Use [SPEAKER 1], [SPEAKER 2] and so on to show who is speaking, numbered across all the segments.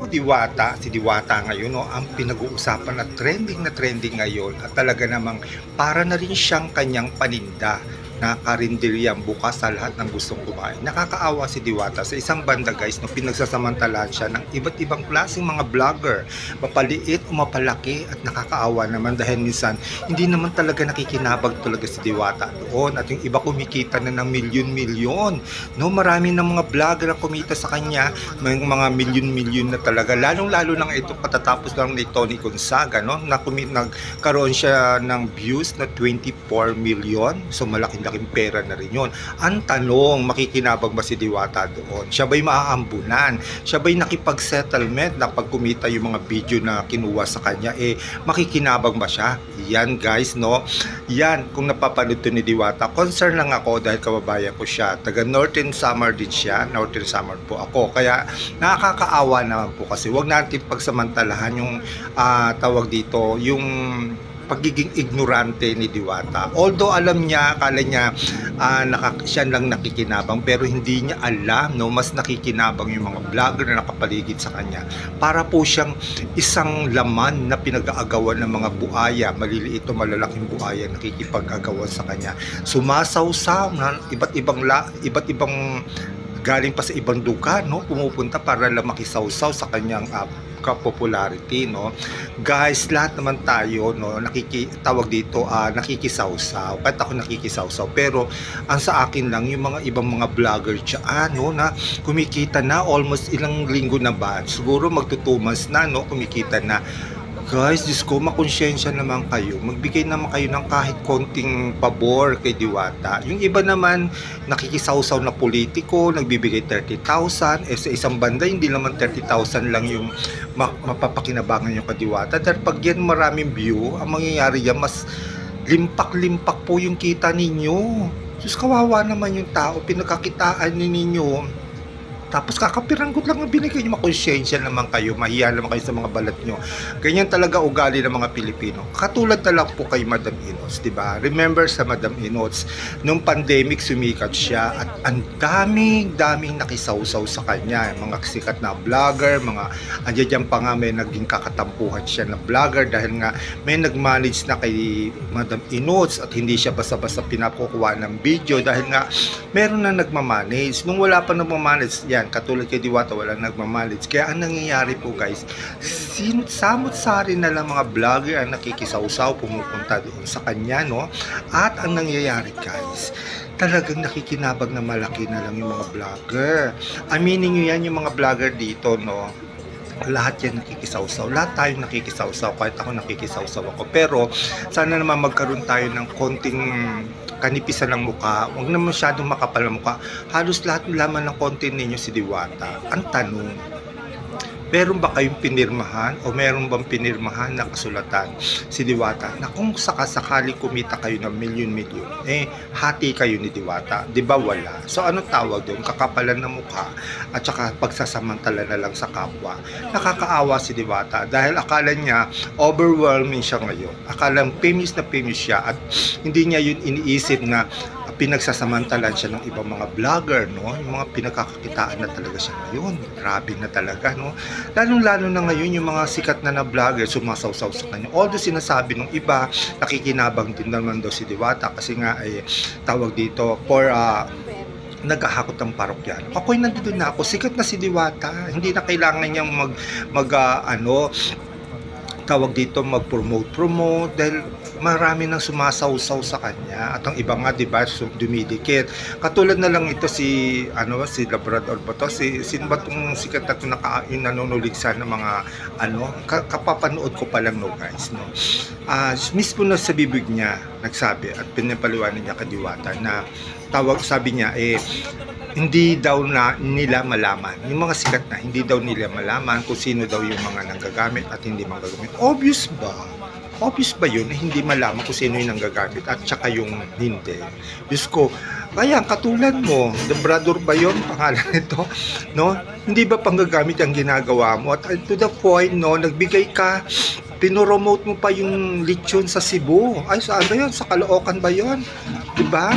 [SPEAKER 1] O Diwata, si Diwata ngayon no, ang pinag-uusapan at trending na trending ngayon at talaga namang para na rin siyang kanyang paninda na karinderyang bukas sa lahat ng gustong kumain. Nakakaawa si Diwata sa isang banda guys no pinagsasamantalahan siya ng iba't ibang klaseng mga vlogger. Mapaliit o mapalaki at nakakaawa naman dahil minsan hindi naman talaga nakikinabag talaga si Diwata doon at yung iba kumikita na ng milyon-milyon. No, marami ng mga vlogger ang kumita sa kanya, may mga milyon-milyon na talaga. Lalong-lalo na nga ito katatapos lang ni Tony Gonzaga, no? Na kumi- nagkaroon siya ng views na 24 million. So malaking-laking pera na rin yun. Ang tanong, makikinabang ba si Diwata doon? Siya ba'y maaambunan? Siya ba'y nakipag-settlement na pag kumita yung mga video na kinuha sa kanya? Eh, makikinabang ba siya? Yan guys, no? Yan, kung napapanood to ni Diwata, concern lang ako dahil kababayan ko siya. Taga Northern Summer din siya. Northern Summer po ako. Kaya nakakaawa naman po kasi wag natin pagsamantalahan yung ah, tawag dito, yung pagiging ignorante ni Diwata. Although alam niya, akala niya ah, naka, siya lang nakikinabang pero hindi niya alam, no, mas nakikinabang yung mga vlogger na nakapaligid sa kanya. Para po siyang isang laman na pinag-aagawan ng mga buaya, maliliit o malalaking buaya nakikipag-agawan sa kanya. Sumasawsaw na iba't ibang la, iba't ibang galing pa sa ibang lugar, no? Pumupunta para lang makisawsaw sa kanyang uh, ka-popularity, no? Guys, lahat naman tayo, no, nakiki tawag dito, ah, nakikisawsaw. Kahit ako nakikisawsaw, pero ang sa akin lang yung mga ibang mga vlogger diyan, no, na kumikita na almost ilang linggo na ba? Siguro months na, no, kumikita na. Guys, Diyos ko, makonsyensya naman kayo. Magbigay naman kayo ng kahit konting pabor kay Diwata. Yung iba naman, nakikisawsaw na politiko, nagbibigay 30,000. Eh sa isang banda, hindi naman 30,000 lang yung ma- mapapakinabangan yung kadiwata. Dahil pag yan maraming view, ang mangyayari yan, mas limpak-limpak po yung kita ninyo. Diyos, kawawa naman yung tao, pinagkakitaan ni ninyo. Tapos kakapiranggot lang ang binigay nyo, makonsyensya naman kayo, mahiya naman kayo sa mga balat nyo. Ganyan talaga ugali ng mga Pilipino. Katulad na lang po kay Madam Inots, di ba? Remember sa Madam Inots, nung pandemic sumikat siya at ang daming daming nakisawsaw sa kanya. Mga sikat na vlogger, mga andyan dyan pa nga may naging kakatampuhan siya na vlogger dahil nga may nag-manage na kay Madam Inots at hindi siya basta-basta pinakukuha ng video dahil nga meron na nagmamanage. Nung wala pa nagmamanage, yan, katulad kay Diwata, wala nagmamanage. Kaya ang nangyayari po guys, sin samot-sari na lang mga vlogger ang nakikisawsaw, pumupunta doon sa kanya, no? At ang nangyayari guys, talagang nakikinabag na malaki na lang yung mga vlogger. Aminin nyo yan yung mga vlogger dito, no? lahat yan nakikisawsaw. Lahat tayo nakikisawsaw. Kahit ako nakikisawsaw ako. Pero, sana naman magkaroon tayo ng konting kanipisan ng mukha. Huwag na masyadong makapal ang mukha. Halos lahat laman ng content ninyo si Diwata. Ang tanong, meron ba kayong pinirmahan o meron bang pinirmahan na kasulatan si Diwata na kung sakasakali kumita kayo ng milyon-milyon, eh, hati kayo ni Diwata. Di ba wala? So, ano tawag doon? Kakapalan ng mukha at saka pagsasamantala na lang sa kapwa. Nakakaawa si Diwata dahil akala niya overwhelming siya ngayon. Akala famous na famous siya at hindi niya yun iniisip na pinagsasamantalan siya ng ibang mga vlogger, no? Yung mga pinagkakakitaan na talaga siya ngayon. Grabe na talaga, no? Lalong-lalo na ngayon yung mga sikat na na vlogger sumasawsaw sa kanya. Although sinasabi ng iba, nakikinabang din naman daw si Diwata kasi nga ay tawag dito for uh, naghahakot ng parokyan. Ako'y nandito na ako, sikat na si Diwata. Hindi na kailangan niyang mag, mag ah, ano, tawag dito mag-promote promote dahil marami nang sumasawsaw sa kanya. At ang iba nga di ba dumidikit. Katulad na lang ito si ano si Labrador ba to? Si sino ba tong sikat na to naka yung nanonood sa ng mga ano ka, kapapanood ko pa lang no guys no? Ah mismo na sa bibig niya nagsabi at pinapaliwanag niya kadiwata na tawag sabi niya eh hindi daw na nila malaman. Yung mga sikat na, hindi daw nila malaman kung sino daw yung mga nanggagamit at hindi manggagamit. Obvious ba? Obvious ba yun na hindi malaman kung sino yung nanggagamit at saka yung hindi? Diyos ko, kaya katulad mo, the brother ba yun? Pangalan nito? No? Hindi ba panggagamit ang ginagawa mo? At uh, to the point, no, nagbigay ka pinoromote mo pa yung lechon sa Cebu. Ay, saan ba yun? Sa Caloocan ba yun? Diba?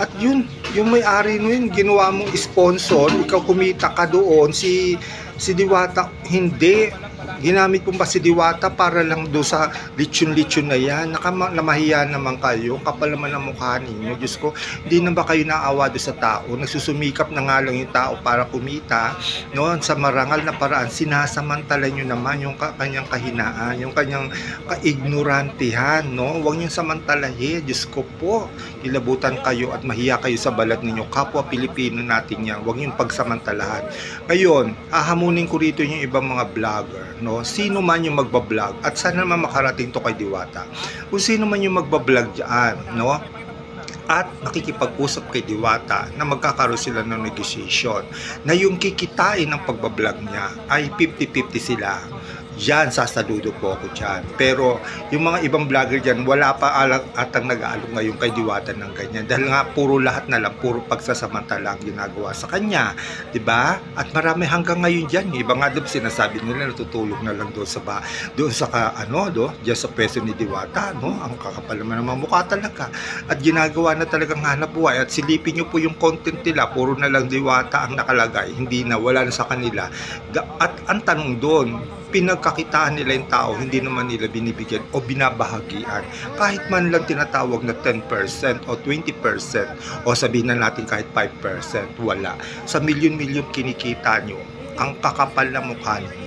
[SPEAKER 1] At yun, yung may-ari nun, ginawa mong sponsor, ikaw kumita ka doon, si Si Diwata, hindi. Ginamit mo ba si Diwata para lang do sa lechon-lechon na yan? Nakama, namahiya naman kayo. Kapal naman ang mukha ninyo. Diyos ko, hindi na ba kayo naawa do sa tao? Nagsusumikap na nga lang yung tao para kumita. No? Sa marangal na paraan, sinasamantala nyo naman yung ka- kanyang kahinaan, yung kanyang kaignorantihan. No? Huwag nyo samantalahin. Diyos ko po, kilabutan kayo at mahiya kayo sa balat ninyo. Kapwa Pilipino natin yan. Huwag nyo pagsamantalahan. Ngayon, hahamunin ko rito yung ibang mga vlogger, no? Sino man yung magba-vlog at sana naman makarating to kay Diwata. Kung sino man yung magba-vlog diyan, no? At nakikipag-usap kay Diwata na magkakaroon sila ng negotiation na yung kikitain ng pagbablog niya ay 50-50 sila. Yan, sasaludo po ako dyan. Pero yung mga ibang vlogger dyan, wala pa alang atang nag-aalok ngayon kay Diwata ng ganyan. Dahil nga, puro lahat na lang, puro pagsasamantala ang ginagawa sa kanya. ba? At marami hanggang ngayon dyan. Yung Iba nga doon sinasabi nila natutulog na lang doon sa ba, doon sa ka, ano, do, diyan sa peso ni Diwata, no? Ang kakapal naman ng mukha talaga. At ginagawa na talagang hanap buhay. At silipin niyo po yung content nila, puro na lang Diwata ang nakalagay. Hindi na, wala na sa kanila. At ang tanong doon, pinagkakitaan nila yung tao, hindi naman nila binibigyan o binabahagian. Kahit man lang tinatawag na 10% o 20% o sabihin na natin kahit 5%, wala. Sa milyon-milyon kinikita nyo, ang kakapal na mukha nyo.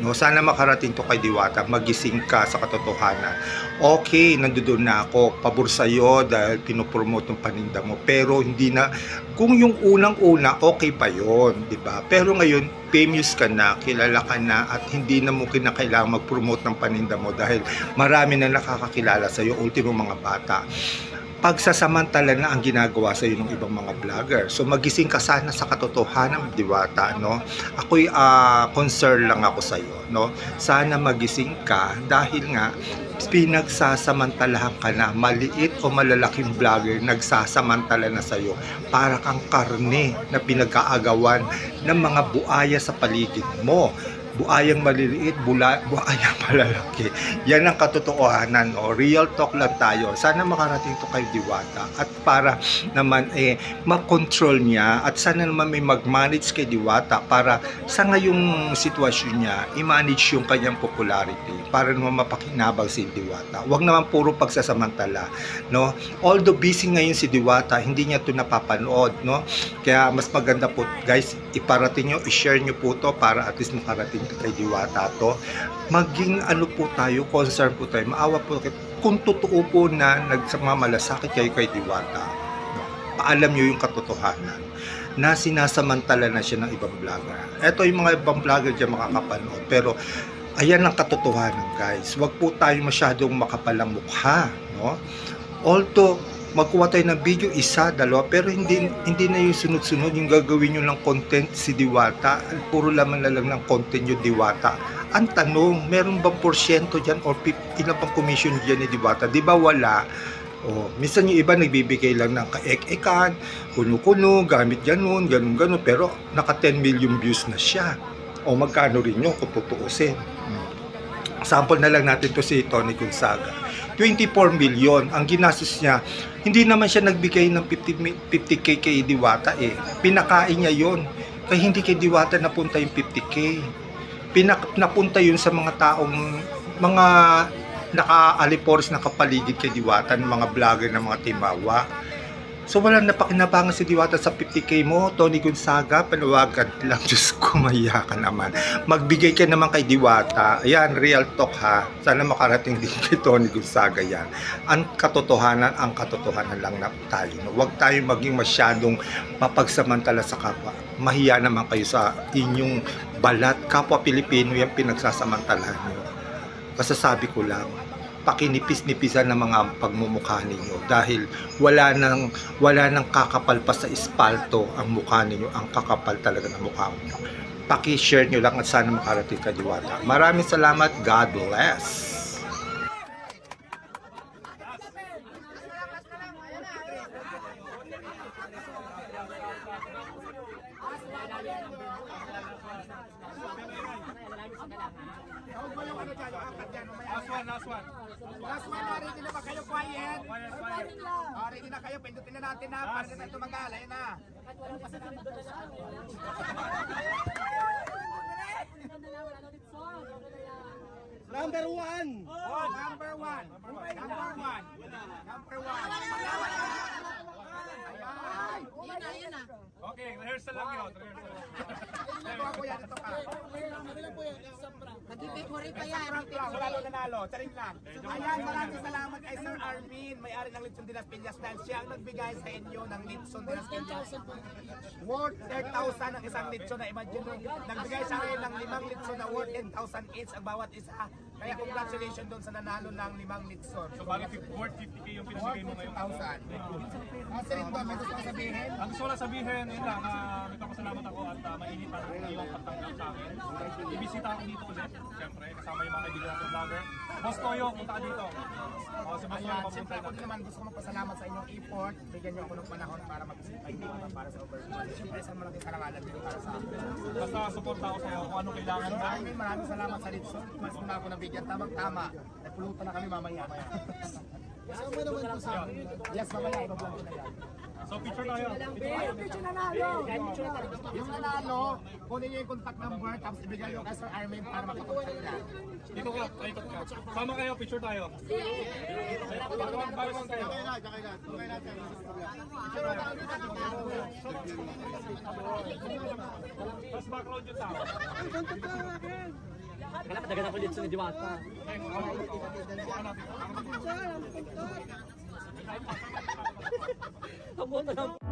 [SPEAKER 1] No, sana makarating to kay Diwata, magising ka sa katotohanan. Okay, nandoon na ako, pabor sa'yo dahil pinopromote ng paninda mo. Pero hindi na, kung yung unang-una, okay pa yon di ba? Pero ngayon, famous ka na, kilala ka na, at hindi na mo kinakailangan mag-promote ng paninda mo dahil marami na nakakakilala sa'yo, ultimo mga bata pagsasamantala na ang ginagawa sa ng ibang mga vlogger. So magising ka sana sa katotohanan, Diwata, no? Ako'y ah, concern lang ako sa iyo, no? Sana magising ka dahil nga pinagsasamantalahan ka na maliit o malalaking vlogger nagsasamantala na sa iyo para kang karne na pinagkaagawan ng mga buaya sa paligid mo buayang maliliit, bula, buayang malalaki. Yan ang katotohanan, no? real talk lang tayo. Sana makarating to kay Diwata at para naman eh makontrol niya at sana naman may mag-manage kay Diwata para sa ngayong sitwasyon niya, i-manage yung kanyang popularity para naman mapakinabang si Diwata. Huwag naman puro pagsasamantala, no? Although busy ngayon si Diwata, hindi niya to napapanood, no? Kaya mas maganda po, guys, iparating nyo, i-share nyo po to para at least makarating kay Diwata to. Maging ano po tayo, concern po tayo, maawa po kayo. Kung totoo po na nagsamamalasakit kayo kay Diwata, no? paalam nyo yung katotohanan na sinasamantala na siya ng ibang vlogger. Ito yung mga ibang vlogger dyan makakapanood. Pero ayan ang katotohanan guys. Huwag po tayo masyadong makapalang mukha. No? Although magkuha tayo ng video, isa, dalawa, pero hindi hindi na yung sunod-sunod, yung gagawin nyo ng content si Diwata, puro laman na lang ng content yung Diwata. Ang tanong, meron bang porsyento dyan or pip- ilan pang commission dyan ni Diwata? Di ba wala? O, minsan yung iba nagbibigay lang ng kaek-ekan, kuno-kuno, gamit ganun, ganun, ganun, pero naka 10 million views na siya. O magkano rin yun kung tutuusin. Hmm. Sample na lang natin to si Tony Gonzaga. 24 million ang ginastos niya. Hindi naman siya nagbigay ng 50, mi- 50k kay Diwata eh. Pinakain niya yon. Kaya hindi kay Diwata napunta yung 50k. Pinak napunta yun sa mga taong mga naka-aliporis na kapaligid kay Diwata ng mga vlogger ng mga timawa. So wala na pakinabangan si Diwata sa 50k mo, Tony Gonzaga, panawagan lang, Diyos ko, mahiya ka naman. Magbigay ka naman kay Diwata. Ayan, real talk ha. Sana makarating din kay Tony Gonzaga yan. Ang katotohanan, ang katotohanan lang na tayo. No? Huwag tayo maging masyadong mapagsamantala sa kapwa. Mahiya naman kayo sa inyong balat. Kapwa Pilipino yan pinagsasamantalahan nyo. Kasasabi ko lang, pakinipis-nipisan ng mga pagmumukha ninyo dahil wala nang wala nang kakapal pa sa espalto ang mukha ninyo ang kakapal talaga ng mukha ninyo. Paki-share nyo lang at sana makarating ka diwata maraming salamat. God bless
[SPEAKER 2] kayo, pindutin na natin
[SPEAKER 3] na ah, para naman tumagal. Na. Number one. Oh, number one. Number one. Number one. Ayan. Yun na, yun. Okay,
[SPEAKER 2] rehearsal lang yun. Rehearsal lang.
[SPEAKER 3] Ito ako yan, ito ka.
[SPEAKER 4] Nag-favorite pa yan.
[SPEAKER 3] Frank lang, wala nang nanalo. Charing lang. Ayan, maraming salamat kay Sir Armin, may-ari ng Litson de las Piñas dahil siya ang nagbigay sa inyo ng Litson de las Piñas. Worth 10,000 ang isang litson na imagine mo. Nagbigay sa akin ng limang litson na worth 10,000 each ang bawat isa. Kaya congratulations doon sa nanalo ng limang litson.
[SPEAKER 2] So, bali, worth 50k yung pinamigay mo ngayon.
[SPEAKER 3] 50,000. Ah, Sir Rindo, may gusto kong sabihin?
[SPEAKER 2] Ang gusto ko lang sabihin, yun lang, uh, nagpapasalamat ako at uh, mainit ang iyong pagtanggap sa akin. Ibisita ako dito ulit, siyempre, kasama yung mga kaibigan natin vlogger. Boss Toyo, punta ka dito. O, si Boss Toyo,
[SPEAKER 3] Ayan,
[SPEAKER 2] papunta
[SPEAKER 3] siyempre ako din naman gusto ko magpasalamat sa inyong effort. Bigyan niyo ako ng panahon para mag-isip kayo dito para sa overview. Siyempre, isang malaking karangalan din para sa akin.
[SPEAKER 2] Basta support ako sa'yo kung anong kailangan mo.
[SPEAKER 3] Maraming maraming salamat sa Litson. Mas muna ako nabigyan. Tamang-tama. Napulutan na kami mamaya.
[SPEAKER 4] Kasama naman po sa.
[SPEAKER 3] Yes, mamaya. Iba-vlog ko na yan.
[SPEAKER 2] So, picture tayo.
[SPEAKER 3] Ayun, picture nanalo! Yung nanalo, kunin niyo yung contact number tapos ibigay niyo kay Sir Armin para makakontact niya.
[SPEAKER 2] Dito ka, ikot ka. Sama kayo, picture tayo. Bagawan, bagawan kayo. Tapos background yung tao.
[SPEAKER 5] Dagan ako dito sa Diwata.
[SPEAKER 2] Okay, baka natin.
[SPEAKER 5] Amo na lang.